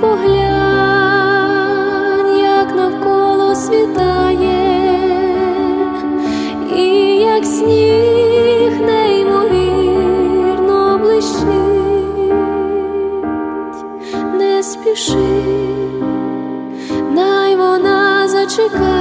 поглянь, як навколо світає, і як сніг неймовірно блищить, не спіши, най вона зачекає.